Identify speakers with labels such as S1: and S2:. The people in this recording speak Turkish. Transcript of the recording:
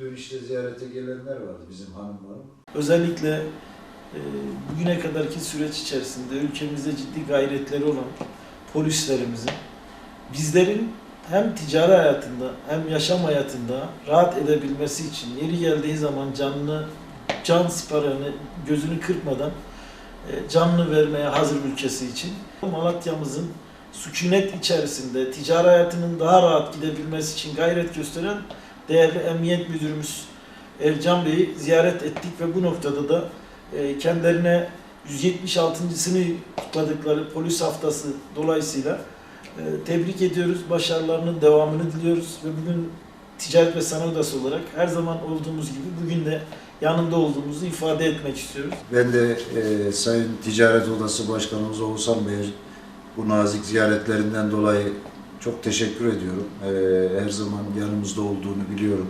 S1: dün işte ziyarete gelenler vardı bizim hanımlarım.
S2: Özellikle e, bugüne kadarki süreç içerisinde ülkemizde ciddi gayretleri olan polislerimizin bizlerin hem ticari hayatında hem yaşam hayatında rahat edebilmesi için yeri geldiği zaman canını can siparişini gözünü kırpmadan e, canını vermeye hazır ülkesi için Malatya'mızın sükunet içerisinde ticari hayatının daha rahat gidebilmesi için gayret gösteren değerli Emniyet Müdürümüz Ercan Bey'i ziyaret ettik ve bu noktada da e, kendilerine 176.sını kutladıkları polis haftası dolayısıyla e, tebrik ediyoruz. Başarılarının devamını diliyoruz ve bugün Ticaret ve Sanayi Odası olarak her zaman olduğumuz gibi bugün de yanında olduğumuzu ifade etmek istiyoruz.
S1: Ben de e, Sayın Ticaret Odası Başkanımız Oğuzhan Bey'e bu nazik ziyaretlerinden dolayı çok teşekkür ediyorum. E, her zaman yanımızda olduğunu biliyorum.